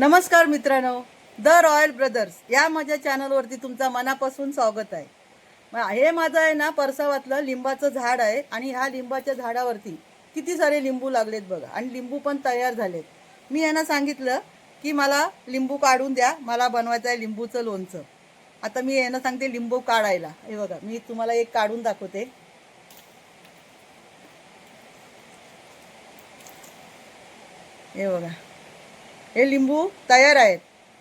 नमस्कार मित्रांनो the royal brothers या माझ्या चॅनलवरती तुमचा मनापासून स्वागत आहे. हे माझं आहे ना परसावातलं लिंबाचं झाड आहे आणि ह्या लिंबाच्या झाडावरती किती सारे लिंबू लागलेत बघा. आणि लिंबू पण तयार झालेत. मी यांना सांगितलं की मला लिंबू काढून द्या मला बनवायचं आहे लिंबूचं लोणचं. आता मी यांना सांगते लिंबू काढायला. हे बघा मी तुम्हाला एक काढून दाखवते. हे बघा. हे लिंबू तयार आहेत.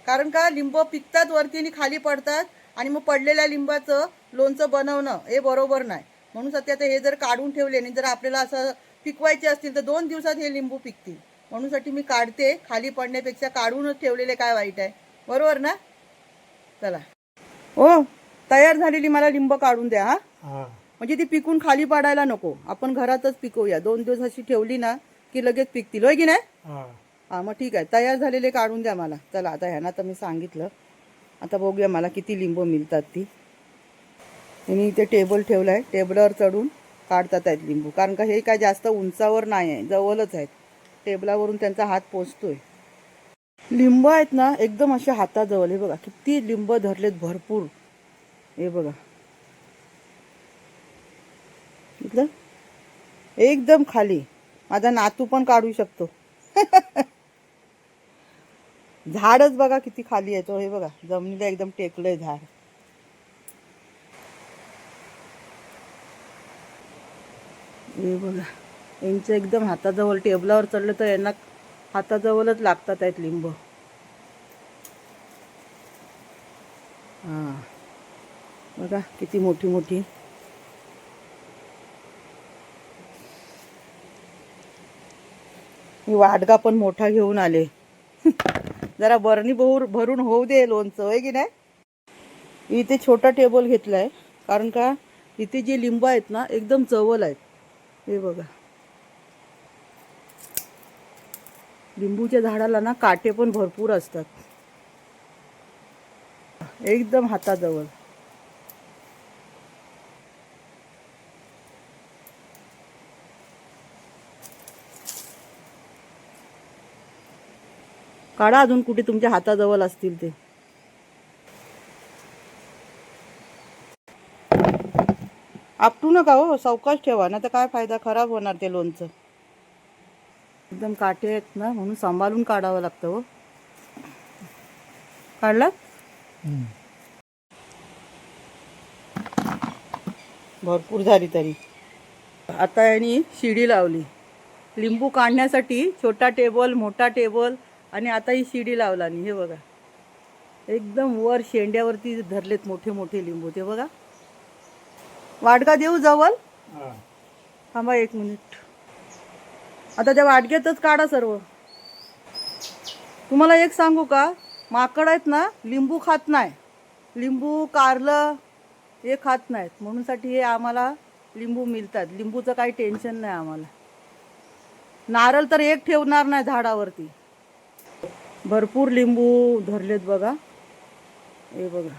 कारण का? लिंब पिकतात वरती आणि खाली पडतात आणि मग पडलेल्या लिंबाचं लोणचं बनवणं हे बरोबर नाही. म्हणून सध्या आता हे जर काढून ठेवले आणि जर आपल्याला असं पिकवायचे असतील तर दोन दिवसात हे लिंबू पिकतील. म्हणून साठी मी काढते. खाली पडण्यापेक्षा काढूनच ठेवलेले काय वाईट आहे? बरोबर ना? चला. हो तयार झालेली मला लिंब काढून द्या हा. हा. म्हणजे ती पिकून खाली पाडायला नको. आपण घरातच पिकवूया दोन दिवस अशी ठेवली ना की लगेच पिकतील. होय की नाही? हां मग ठीक आहे. तयार झालेले काढून द्या मला. चला आता ह्यांना तर मी सांगितलं. आता बघूया मला किती लिंबू मिळतात ती. त्यांनी इथे टेबल ठेवलं आहे टेबलावर चढून काढतात आहेत लिंबू. कारण का हे काय जास्त उंचावर नाही आहे जवळच आहेत. टेबलावरून त्यांचा हात पोचतोय. लिंब आहेत ना एकदम अशा हाताजवळ. हे बघा किती लिंब धरलेत भरपूर. हे बघा. इथलं एकदम खाली. माझा नातू पण काढू शकतो. झाडच बघा किती खाली येतो. हे बघा जमिनीला एकदम टेकलंय झाड. हे बघा यांचं एकदम हाताजवळ टेबलावर चढलं तर यांना हाताजवळच लागतात आहेत लिंब. हा. बघा किती मोठी मोठी. मी वाडगा पण मोठा घेऊन आले. जरा बरणी भर भरून होऊ दे लोणचं होय की नाही? इथे छोटा टेबल घेतला आहे कारण का इथे जे लिंब आहेत ना एकदम चवल आहेत. हे बघा. लिंबूच्या झाडाला ना काटे पण भरपूर असतात. एकदम हाताजवळ. काढा अजून कुठे तुमच्या हाताजवळ असतील ते. आपटू नका हो सावकाश ठेवा ना तर काय फायदा खराब होणार ते लोणचं. एकदम काटे आहेत ना म्हणून सांभाळून काढावं लागतं हो. काढला? भरपूर झाली तरी. आता यांनी शिडी लावली. लिंबू काढण्यासाठी छोटा टेबल मोठा टेबल आणि आता ही शिडी लावला आणि हे बघा. एकदम वर शेंड्यावरती धरलेत मोठे मोठे लिंबू. ते बघा. वाडका देऊ जवळ? थांबा एक मिनिट. आता त्या वाडग्यातच काढा सर्व. तुम्हाला एक सांगू का? माकड आहेत ना लिंबू खात नाही. लिंबू कारलं हे खात नाहीत. म्हणूनसाठी हे आम्हाला लिंबू मिळतात. लिंबूचं काही टेन्शन नाही आम्हाला. नारळ तर एक ठेवणार नाही झाडावरती. भरपूर लिंबू धरलेत बघा. हे बघा.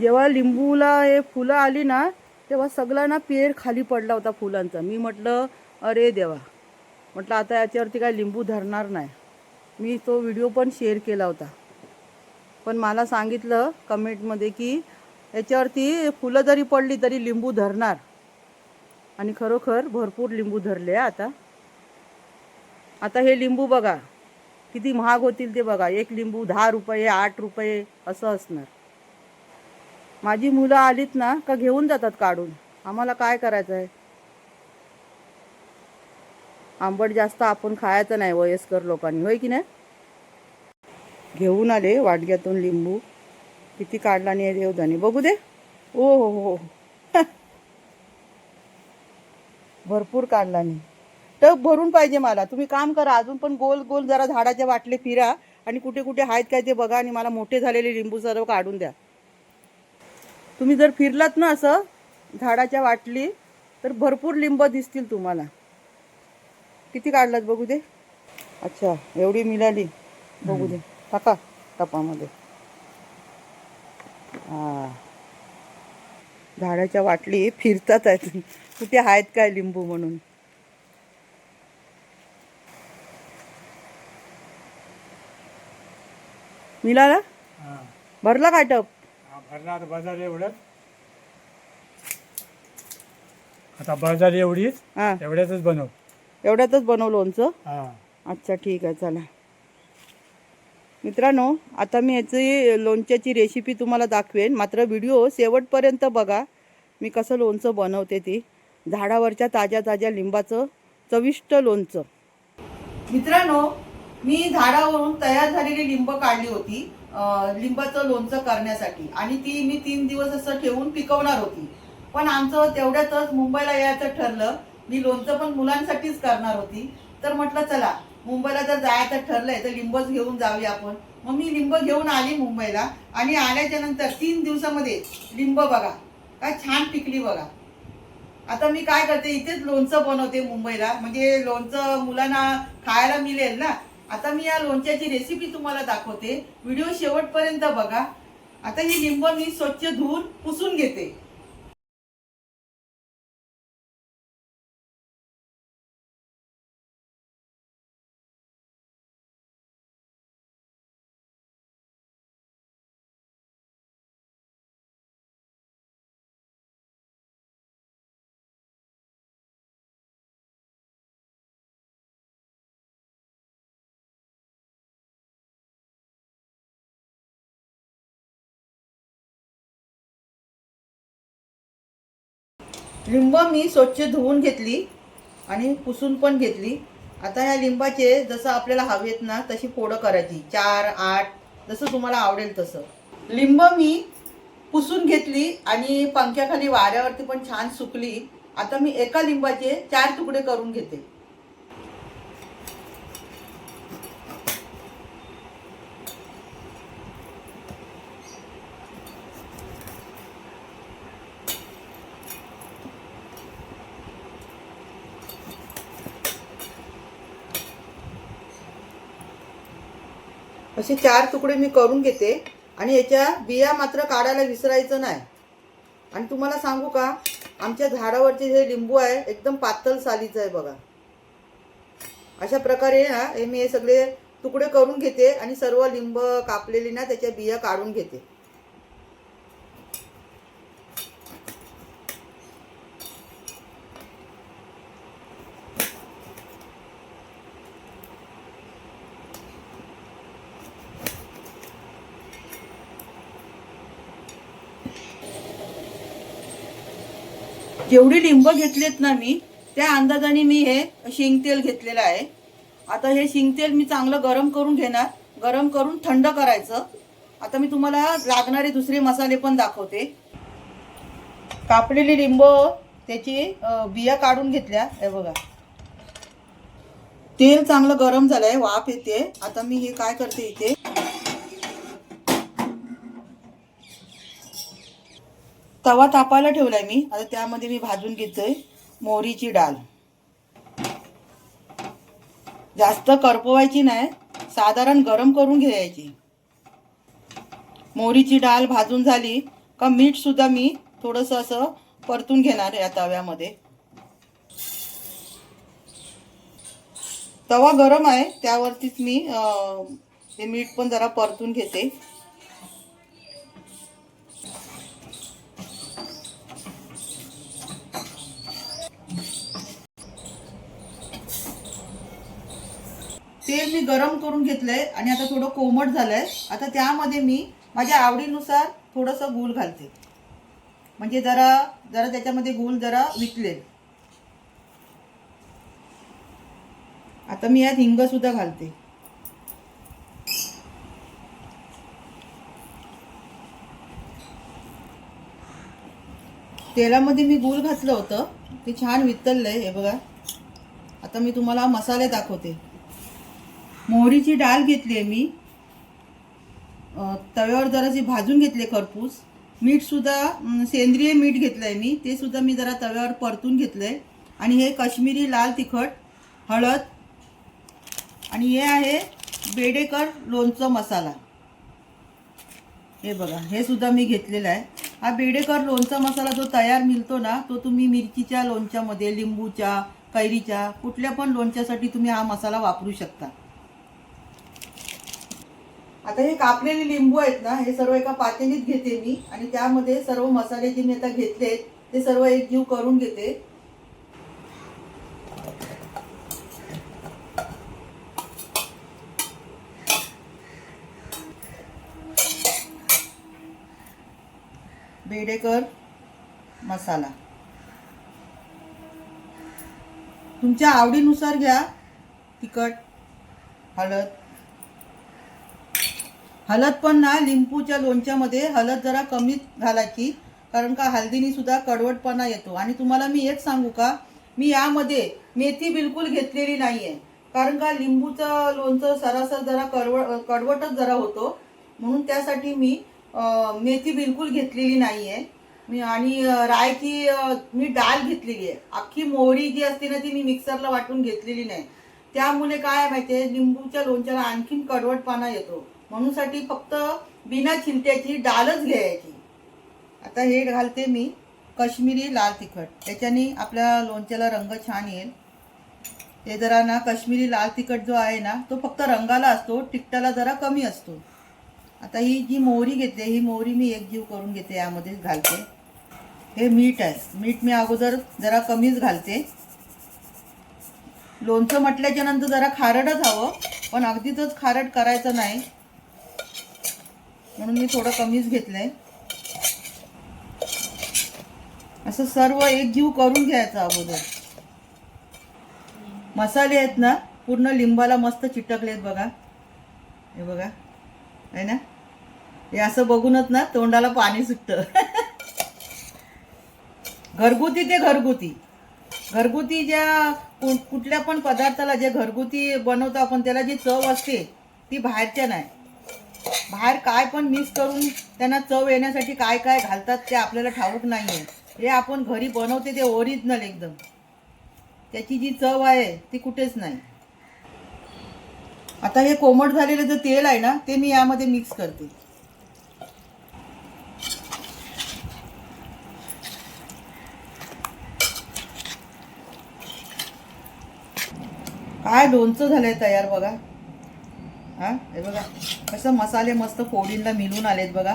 जेव्हा लिंबूला हे फुलं आली ना तेव्हा सगळा ना पेर खाली पडला होता फुलांचा. मी म्हटलं अरे देवा. म्हटलं आता याच्यावरती काय लिंबू धरणार नाही. मी तो व्हिडिओ पण शेअर केला होता. पण मला सांगितलं कमेंटमध्ये की याच्यावरती फुलं जरी पडली तरी लिंबू धरणार. आणि खरोखर भरपूर लिंबू धरले आता. आता हे लिंबू बघा. किती महाग होतील ते बघा. एक लिंबू दहा रुपये आठ रुपये असं असणार. माझी मुलं आलीत ना का घेऊन जातात काढून. आम्हाला काय करायचं आहे आंबट जास्त आपण खायचं नाही वयस्कर लोकांनी. होय की नाही? घेऊन आले वाटग्यातून लिंबू. किती काढला नाही देवदानी. बघू दे. ओ हो हो, हो. भरपूर काढला नाही टप भरून पाहिजे मला. तुम्ही काम करा अजून पण गोल गोल जरा झाडाच्या वाटले फिरा आणि कुठे कुठे आहेत काय ते बघा आणि मला मोठे झालेले लिंबू सर्व काढून द्या. तुम्ही जर फिरलात ना असं झाडाच्या वाटली तर भरपूर लिंब दिसतील तुम्हाला. किती काढलात बघू दे. अच्छा एवढी मिळाली बघू दे. टाका टपामध्ये. हां. झाडाच्या वाटली फिरतात आहेत कुठे आहेत काय लिंबू म्हणून? मिळाला भरला काय टप हा, भरला आता बाजार एवढंच. आता बाजार एवढीच हां. एवढ्यातच बनव. एवढ्यातच बनव लोणचं? हा. अच्छा ठीक आहे चला. मित्रांनो आता मी याची लोणच्याची रेसिपी तुम्हाला दाखवेन. मात्र व्हिडिओ शेवटपर्यंत बघा. मी कसं लोणचं बनवते ती. झाडावरच्या ताज्या ताज्या लिंबाचं चविष्ट लोणचं. मित्रांनो मी झाडावरून तयार झालेली लिंब काढली होती लिंबाचं लोणचं करण्यासाठी. आणि ती मी तीन दिवस असं ठेवून पिकवणार होती. पण आमचं तेवढ्यातच मुंबईला यायचं ठरलं. मी लोणचं पण मुलांसाठीच करणार होती. तर म्हटलं चला मुंबईला जर जायचं ठरलंय तर लिंबच घेऊन जाऊया आपण. मग मी लिंब घेऊन आली मुंबईला. आणि आल्याच्यानंतर तीन दिवसामध्ये लिंब बघा काय छान पिकली बघा. आता मी काय करते इथेच लोणचं बनवते मुंबईला. म्हणजे लोणचं मुलांना खायला मिळेल ना? आता मी या लोणच्याची रेसिपी तुम्हाला दाखवते. व्हिडिओ शेवटपर्यंत बघा. आता ही लिंब मी स्वच्छ धुवून पुसून घेते. लिंब मी स्वच्छ धुवून घेतली आणि पुसून पण घेतली. आता ह्या लिंबाचे जसं आपल्याला हवेत ना तशी फोडं करायची. चार आठ जसं तुम्हाला आवडेल तसं. लिंब मी पुसून घेतली आणि पंख्याखाली वाऱ्यावरती पण छान सुकली. आता मी एका लिंबाचे चार तुकडे करून घेते. असे चार तुकडे मी करून घेते आणि याच्या बिया मात्र काढायला विसरायचं नाही. आणि तुम्हाला सांगू का आमच्या झाडावरचे जे लिंबू आहे एकदम पातळ सालीचं आहे बघा. अशा प्रकारे ना हे मी हे सगळे तुकडे करून घेते आणि सर्व लिंब कापलेली ना त्याच्या बिया काढून घेते. जेवढी लिंब घेतलेत ना मी त्या अंदाजाने मी हे शेंगतेल घेतलेलं आहे. आता हे शेंगतेल मी चांगलं गरम करून घेणार. गरम करून थंड करायचं. आता मी तुम्हाला लागणारे दुसरे मसाले पण दाखवते. कापलेली लिंब त्याची बिया काढून घेतल्या. हे बघा. तेल चांगलं गरम झालंय वाफ येते. आता मी हे काय करते इथे? तवा तापायला ठेवलाय मी. आता त्यामध्ये मी भाजून घेतोय मोहरीची डाळ. जास्त करपवायची नाही साधारण गरम करून घ्यायची. मोहरीची डाळ भाजून झाली का मीठ सुद्धा मी थोडस असं परतून घेणार या तव्यामध्ये. तवा गरम आहे त्यावरतीच मी हे मीठ पण जरा परतून घेते. तेल मी गरम करून घेतलंय आणि आता थोडं कोमट झालंय. आता त्यामध्ये मी माझ्या आवडीनुसार थोडंसं गूळ घालते. म्हणजे जरा जरा त्याच्यामध्ये गूळ जरा विकलेल आता मी यात हिंग सुद्धा घालते. तेलामध्ये मी गूळ घातलं होतं. ते छान वितळलंय हे बघा. आता मी तुम्हाला मसाले दाखवते. मोहरीची डाळ घेतली आहे मी. तव्यावर जराशी भाजून घेतले खरपूस. मीठसुद्धा सेंद्रिय मीठ घेतलं आहे मी. ते सुद्धा मी जरा तव्यावर परतून घेतलं आहे आणि हे काश्मीरी लाल तिखट हळद आणि हे आहे बेडेकर लोणचं मसाला. हे बघा हे सुद्धा मी घेतलेला आहे. हा बेडेकर लोणचा मसाला जो तयार मिळतो ना तो तुम्ही मिरचीच्या लोणच्यामध्ये लिंबूच्या कैरीच्या कुठल्या पण लोणच्यासाठी तुम्ही हा मसाला वापरू शकता. आता हे कापलेले लिंबू आहेत ना हे सर्व एका पातेलीत घेते मी आणि त्यामध्ये सर्व मसाले जे मी आता घेतले ते सर्व एक जीव करून घेते. बेडेकर मसाला. तुमच्या आवडीनुसार घ्या तिखट हळद हळद पण ना लिंबूच्या लोणच्यामध्ये हळद जरा कमी घालायची कारण का हळदीने सुद्धा कडवटपणा येतो. आणि तुम्हाला मी एक सांगू का मी यामध्ये मेथी बिलकुल घेतलेली नाहीये. कारण का लिंबूचं लोणचं सरासर जरा कडव कडवटच जरा होतो. म्हणून त्यासाठी मी मेथी बिलकुल घेतलेली नाही मी आणि रायची मी डाळ घेतलेली आहे. अख्खी मोहरी जी असते ना ती मी मिक्सरला वाटून घेतलेली नाही. त्यामुळे काय माहिती आहे लिंबूच्या लोणच्याला आणखीन कडवटपणा येतो. म्हणून साठी फक्त बिना चिमट्याची डालच घ्यायची. आता हे घालते मी कश्मीरी लाल तिखट. त्याच्याने आपल्या लोणच्याला रंग छान येईल. ते जरा ना कश्मीरी लाल तिखट जो आहे ना तो फक्त रंगाला असतो तिखटाला जरा कमी असतो. आता ही जी मोहरी घेते ही मोहरी मी एक जीव करून घेते यामध्ये घालते. हे मीठ आहे. मीठ मी अगोदर जरा कमीच घालते. लोणचं म्हटल्याच्या नंतर जरा खारटच हवं पण अगदीच खारट करायचं नाही. म्हणून मी थोडं कमीच घेतलंय. असं सर्व एक जीव करून घ्यायचं अगोदर. मसाले आहेत ना पूर्ण लिंबाला मस्त चिटकलेत बघा. हे बघा आहे ना? हे असं बघूनच ना तोंडाला पाणी सुटतं. घरगुती ते घरगुती. घरगुती ज्या कुठल्या पण पदार्थाला जे घरगुती बनवतो आपण त्याला जी चव असते ती बाहेरच्या नाही. बाहेर काय पण मिक्स करून त्यांना चव येण्यासाठी काय काय घालतात ते आपल्याला ठाऊक नाही आहे हे आपण घरी बनवते ते ओरिजिनल एकदम. त्याची जी चव आहे ती कुठेच नाही. आता हे कोमट झालेलं जे तेल आहे ना ते मी यामध्ये मिक्स करते. काय लोणचं झालंय तयार बघा. हा हे बघा. कसं मसाले मस्त फोडींना मिळून आलेत बघा.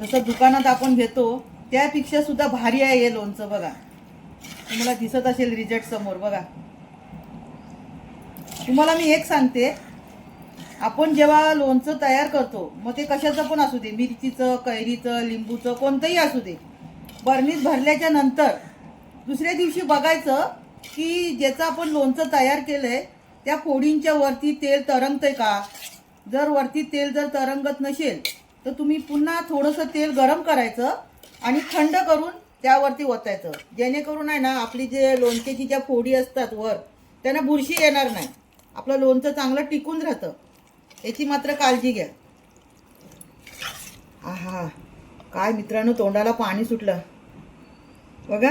जसं दुकानात आपण घेतो त्यापेक्षा सुद्धा भारी आहे हे लोणचं बघा. तुम्हाला दिसत असेल रिझल्ट समोर बघा. तुम्हाला मी एक सांगते आपण जेव्हा लोणचं तयार करतो मग ते कशाचं पण असू दे मिरचीचं कैरीचं लिंबूचं कोणतंही असू दे. बर्नीत भरल्याच्या नंतर दुसऱ्या दिवशी बघायचं की ज्याचं आपण लोणचं तयार केलं आहे त्या फोडींच्या वरती तेल तरंगतंय का? जर वरती तेल जर तरंगत नसेल तर तुम्ही पुन्हा थोडंसं तेल गरम करायचं आणि थंड करून त्यावरती ओतायचं. जेणेकरून आहे ना आपली जे लोणच्याची ज्या फोडी असतात वर त्यांना बुरशी येणार नाही. आपलं लोणचं चांगलं टिकून राहतं. याची मात्र काळजी घ्या. आहा काय मित्रांनो तोंडाला पाणी सुटलं. बघा.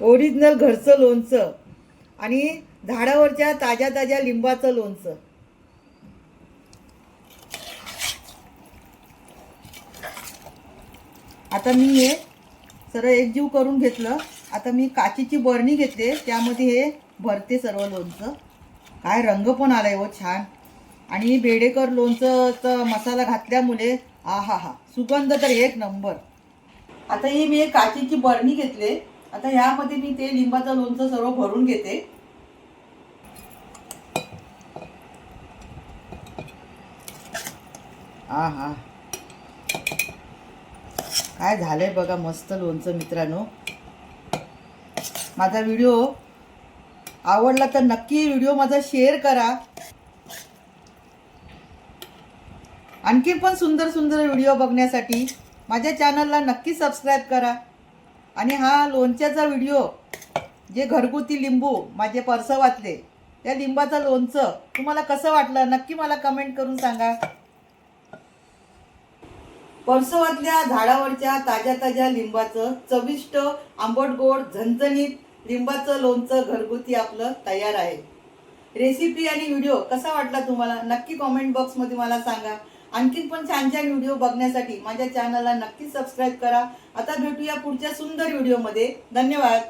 ओरिजिनल घरचं लोणचं. आणि झाडावरच्या ताज्या ताज्या लिंबाचं लोणचं. आता मी हे सरळ एकजीव करून घेतलं. आता मी काचेची बरणी घेतले. त्यामध्ये हे भरते सर्व लोणचं. काय रंग पण आलाय हो छान. आणि बेडेकर लोणचं मसाला घातल्यामुळे आ हा हा सुगंध तर एक नंबर. आता ही मी काचीची काचेची बरणी घेतले. आता ह्यामध्ये मी ते लिंबाचं लोणचं सर्व भरून घेते. आ हा काय झालंय बघा मस्त लोणचं मित्रांनो. माझा व्हिडिओ आवडला तर नक्की व्हिडिओ माझा शेअर करा. आणखी पण सुंदर सुंदर व्हिडिओ बघण्यासाठी माझ्या चॅनलला नक्की सबस्क्राईब करा. आणि हा लोणच्याचा व्हिडिओ जे घरगुती लिंबू माझे परसवातले त्या लिंबाचं लोणचं तुम्हाला कसं वाटलं नक्की मला कमेंट करून सांगा. परसवातल्या झाडावरच्या ताज्या ताज्या लिंबाचं चविष्ट आंबट गोड झणझणीत लिंबाचं लोणचं घरगुती आपलं तयार आहे. रेसिपी आणि व्हिडिओ कसा वाटला तुम्हाला? नक्की कॉमेंट बॉक्समध्ये मला सांगा. आणखीन पण छान छान व्हिडिओ बघण्यासाठी माझ्या चॅनलला नक्की सबस्क्राईब करा. आता भेटूया पुढच्या सुंदर व्हिडिओमध्ये धन्यवाद.